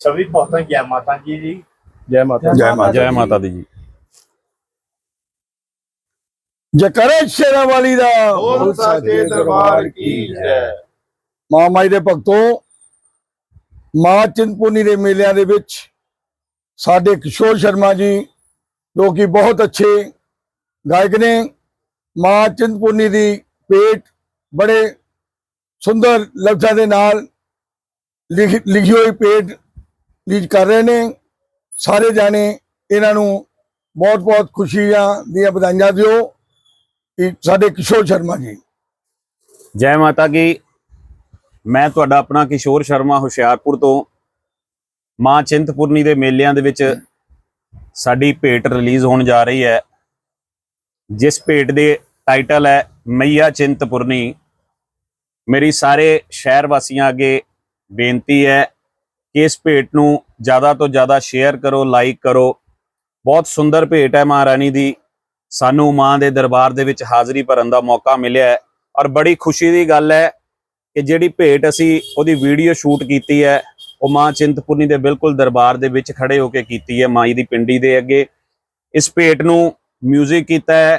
ਸਭੀ ਭਗਤਾਂ ਜੈ ਮਾਤਾ ਜੀ ਦੀ ਜੈ। ਮਾਤਾ ਜੈ ਮਾਤਾ ਜੈ ਮਾਤਾ ਦੀ ਜੀ। ਜਕਰੇ ਸ਼ੇਰਾਂ ਵਾਲੀ ਦਾ ਬੋਲ ਸਾਚੇ ਦਰਬਾਰ ਕੀ ਜੈ ਮਾਂ ਮਾਈ ਦੇ ਭਗਤੋ ਮਾਂ ਚਿੰਤਪੁਰਨੀ ਦੇ ਮੇਲਿਆਂ ਦੇ ਵਿੱਚ ਸਾਡੇ ਕਿਸ਼ੋਰ ਸ਼ਰਮਾ ਜੀ ਜੋ ਕਿ ਬਹੁਤ ਅੱਛੇ ਗਾਇਕ ਨੇ ਮਾਂ ਚਿੰਤਪੁਰਨੀ ਦੀ ਪੇਟ ਬੜੇ ਸੁੰਦਰ ਲਫ਼ਜ਼ਾਂ ਦੇ ਨਾਲ ਲਿਖ- ਲਿਖੀ ਹੋਈ ਪੇਟ ਲੀਡ ਕਰ ਰਹੇ ਨੇ। ਸਾਰੇ ਜਾਣੇ ਇਹਨਾਂ ਨੂੰ ਬਹੁਤ ਬਹੁਤ ਖੁਸ਼ੀਆਂ ਦੀਆਂ ਵਧਾਈਆਂ ਦਿਓ। ਸਾਡੇ ਕਿਸ਼ੋਰ ਸ਼ਰਮਾ ਜੀ। ਜੈ ਮਾਤਾ ਕੀ। ਮੈਂ ਤੁਹਾਡਾ ਆਪਣਾ ਕਿਸ਼ੋਰ ਸ਼ਰਮਾ ਹੁਸ਼ਿਆਰਪੁਰ ਤੋਂ ਮਾਂ ਚਿੰਤਪੁਰਨੀ ਦੇ ਮੇਲਿਆਂ ਦੇ ਵਿੱਚ ਸਾਡੀ ਭੇਟ ਰਿਲੀਜ਼ ਹੋਣ ਜਾ ਰਹੀ ਹੈ। ਜਿਸ ਭੇਟ ਦੇ ਟਾਈਟਲ ਹੈ ਮਈਆ ਚਿੰਤਪੁਰਨੀ। ਮੇਰੀ ਸਾਰੇ ਸ਼ਹਿਰ ਵਾਸੀਆਂ ਅੱਗੇ ਬੇਨਤੀ ਹੈ ਇਸ ਭੇਟ ਨੂੰ ਜ਼ਿਆਦਾ ਤੋਂ ਜ਼ਿਆਦਾ ਸ਼ੇਅਰ ਕਰੋ ਲਾਈਕ ਕਰੋ। ਬਹੁਤ ਸੁੰਦਰ ਭੇਟ ਹੈ ਮਹਾਰਾਣੀ ਦੀ। ਸਾਨੂੰ ਮਾਂ ਦੇ ਦਰਬਾਰ ਦੇ ਵਿੱਚ ਹਾਜ਼ਰੀ ਭਰਨ ਦਾ ਮੌਕਾ ਮਿਲਿਆ ਹੈ। ਔਰ ਬੜੀ ਖੁਸ਼ੀ ਦੀ ਗੱਲ ਹੈ ਕਿ ਜਿਹੜੀ ਭੇਟ ਅਸੀਂ ਉਹਦੀ ਵੀਡੀਓ ਸ਼ੂਟ ਕੀਤੀ ਹੈ, ਉਹ ਮਾਂ ਚਿੰਤਪੁਰਨੀ ਦੇ ਬਿਲਕੁਲ ਦਰਬਾਰ ਦੇ ਵਿੱਚ ਖੜੇ ਹੋ ਕੇ ਕੀਤੀ ਹੈ, ਮਾਈ ਦੀ ਪਿੰਡੀ ਦੇ ਅੱਗੇ। ਇਸ ਭੇਟ ਨੂੰ 뮤직 ਕੀਤਾ ਹੈ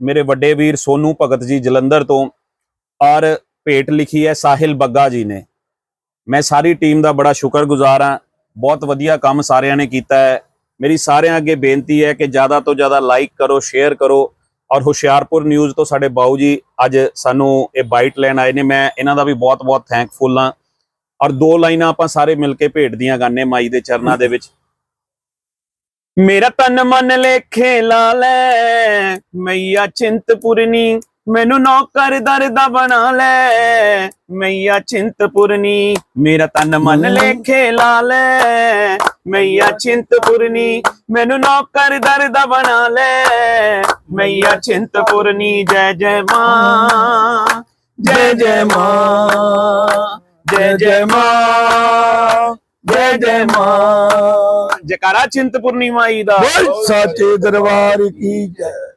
ਮੇਰੇ ਵੱਡੇ ਵੀਰ ਸੋਨੂ ਭਗਤ ਜੀ ਜਲੰਧਰ ਤੋਂ। ਔਰ ਭੇਟ ਲਿਖੀ ਹੈ, ਸਾਹਿਲ ਬੱਗਾ ਜੀ ਨੇ। ਮੈਂ ਸਾਰੀ ਟੀਮ ਦਾ ਬੜਾ ਸ਼ੁਕਰਗੁਜ਼ਾਰ ਹਾਂ। ਬਹੁਤ ਵਧੀਆ ਕੰਮ ਸਾਰਿਆਂ ਨੇ ਕੀਤਾ ਹੈ। ਮੇਰੀ ਸਾਰਿਆਂ ਅੱਗੇ ਬੇਨਤੀ ਹੈ ਕਿ ਜ਼ਿਆਦਾ ਤੋਂ ਜ਼ਿਆਦਾ ਲਾਈਕ ਕਰੋ ਸ਼ੇਅਰ ਕਰੋ ਔਰ ਹੁਸ਼ਿਆਰਪੁਰ ਨਿਊਜ਼ ਤੋਂ ਸਾਡੇ ਬਾਊ ਜੀ ਅੱਜ ਸਾਨੂੰ ਇਹ ਬਾਈਟ ਲੈਣ ਆਏ ਨੇ। ਮੈਂ ਇਹਨਾਂ ਦਾ ਵੀ ਬਹੁਤ-ਬਹੁਤ ਥੈਂਕਫੁਲ ਹਾਂ। ਔਰ ਦੋ ਲਾਈਨਾਂ ਆਪਾਂ ਸਾਰੇ ਮਿਲ ਕੇ ਭੇਟ ਦੀਆਂ ਗਾਣੇ ਮਾਈ ਦੇ ਚਰਨਾਂ ਦੇ ਵਿੱਚ। ਮੇਰਾ ਤਨ ਮਨ ਲੇਖੇ ਲਾ ਲੈ, ਮਈਆ ਚਿੰਤਪੁਰਨੀ ਮੈਨੂੰ ਨੌਕਰ ਦਰਦਾ ਬਣਾ ਲੈ। ਮਈਆ ਚਿੰਤਪੁਰਨੀ ਮੇਰਾ ਤਨ ਮਨ ਲੇਖੇ ਲਾ ਲੈ। ਮਈਆ ਚਿੰਤਪੁਰਨੀ ਮੈਨੂੰ ਨੌਕਰ ਦਰਦਾ ਬਣਾ ਲੈ। ਮਈਆ ਚਿੰਤਪੁਰਨੀ ਜੈ ਜੈ ਮਾਂ। ਜੈ ਜੈ ਮਾਂ। ਜੈ ਜੈ ਮਾਂ। ਜੈ ਜੈ ਮਾਂ। ਜਕਾਰਾ ਚਿੰਤਪੁਰਨੀ ਮਾਈ ਦਾ। ਬੋਲ ਸਾਚੇ ਦਰਬਾਰ ਕੀ ਜੈ।